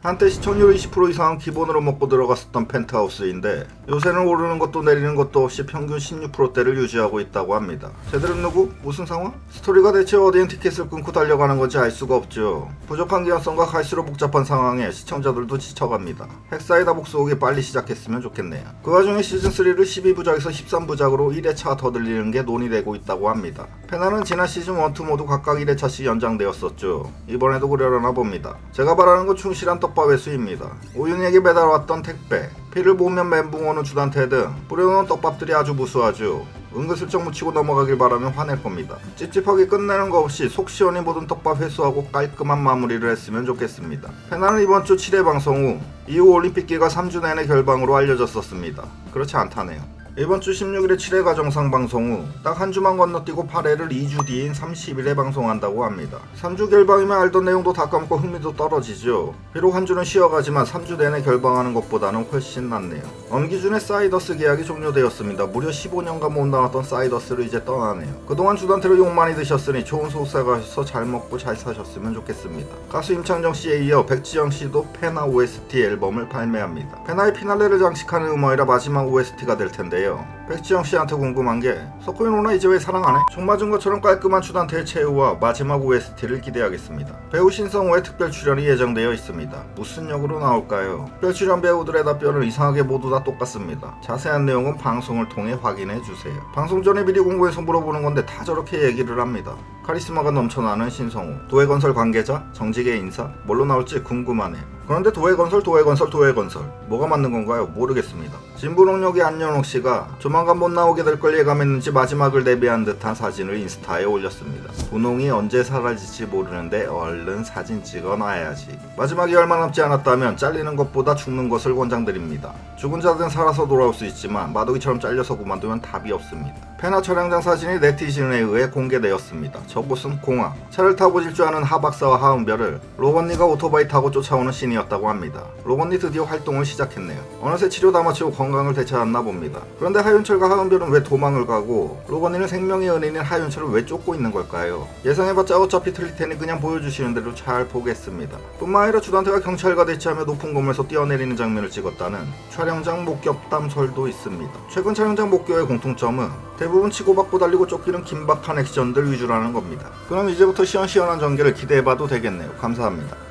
한때 시청률 20% 이상은 기본으로 먹고 들어갔었던 펜트하우스인데 요새는 오르는 것도 내리는 것도 없이 평균 16%대를 유지하고 있다고 합니다. 쟤들은 누구? 무슨 상황? 스토리가 대체 어디엔 티켓을 끊고 달려가는 건지 알 수가 없죠. 부족한 기현성과 갈수록 복잡한 상황에 시청자들도 지쳐갑니다. 핵사이다 복수옥이 빨리 시작했으면 좋겠네요. 그 와중에 시즌3를 12부작에서 13부작으로 1회차 더 들리는 게 논의되고 있다고 합니다. 페나는 지난 시즌 1, 2 모두 각각 1회차씩 연장되었었죠. 이번에도 그러려나 봅니다. 제가 바라는 건 충실한 떡밥 회수입니다. 오윤에게 배달 왔던 택배, 피를 보면 멘붕 오는 주단태 등 뿌려놓은 떡밥들이 아주 무수하죠. 은근슬쩍 묻히고 넘어가길 바라면 화낼 겁니다. 찝찝하게 끝내는 거 없이 속 시원히 모든 떡밥 회수하고 깔끔한 마무리를 했으면 좋겠습니다. 페나는 이번 주 7회 방송 후 이후 올림픽기가 3주 내내 결방으로 알려졌었습니다. 그렇지 않다네요. 이번 주 16일에 7회가 정상 방송 후 딱 한 주만 건너뛰고 8회를 2주 뒤인 30일에 방송한다고 합니다. 3주 결방이면 알던 내용도 다 까먹고 흥미도 떨어지죠. 비록 한 주는 쉬어가지만 3주 내내 결방하는 것보다는 훨씬 낫네요. 엄기준의 사이더스 계약이 종료되었습니다. 무려 15년간 못 나왔던 사이더스를 이제 떠나네요. 그동안 주단태로 욕 많이 드셨으니 좋은 소사 가셔서 잘 먹고 잘 사셨으면 좋겠습니다. 가수 임창정 씨에 이어 백지영 씨도 페나 OST 앨범을 발매합니다. 페나의 피날레를 장식하는 음악이라 마지막 OST가 될 텐데요. 백지영 씨한테 궁금한 게 석호인 오나 이제 왜 사랑 안 해? 총 맞은 것처럼 깔끔한 주단태의 최후와 마지막 OST를 기대하겠습니다. 배우 신성우의 특별 출연이 예정되어 있습니다. 무슨 역으로 나올까요? 특별 출연 배우들의 답변은 이상하게 모두 다 똑같습니다. 자세한 내용은 방송을 통해 확인해 주세요. 방송 전에 미리 공부해서 물어보는 건데 다 저렇게 얘기를 합니다. 카리스마가 넘쳐나는 신성우, 도해건설 관계자, 정직의 인사, 뭘로 나올지 궁금하네요. 그런데 도해건설, 도해건설, 도해건설 뭐가 맞는 건가요? 모르겠습니다. 진부능력의 안연옥 씨가 조만간 못 나오게 될 걸 예감했는지 마지막을 대비한 듯한 사진을 인스타에 올렸습니다. 분홍이 언제 사라질지 모르는데 얼른 사진 찍어놔야지. 마지막이 얼마 남지 않았다면 잘리는 것보다 죽는 것을 권장드립니다. 죽은 자든 살아서 돌아올 수 있지만 마도기처럼 잘려서 그만두면 답이 없습니다. 페나 촬영장 사진이 네티즌에 의해 공개되었습니다. 저곳은 공항. 차를 타고 질주하는 하박사와 하은별을 로건니가 오토바이 타고 쫓아오는 씬이었다고 합니다. 로건니 드디어 활동을 시작했네요. 어느새 치료 다 마치고 건강을 되찾았나 봅니다. 그런데 하윤철과 하은별은 왜 도망을 가고 로건니는 생명의 은인인 하윤철을 왜 쫓고 있는 걸까요? 예상해봤자 어차피 틀릴 테니 그냥 보여주시는 대로 잘 보겠습니다. 뿐만 아니라 주단태가 경찰과 대치하며 높은 건물에서 뛰어내리는 장면을 찍었다는 촬영장 목격담설도 있습니다. 최근 촬영장 목격의 공통점은 대부분 치고받고 달리고 쫓기는 긴박한 액션들 위주라는 겁니다. 그럼 이제부터 시원시원한 전개를 기대해봐도 되겠네요. 감사합니다.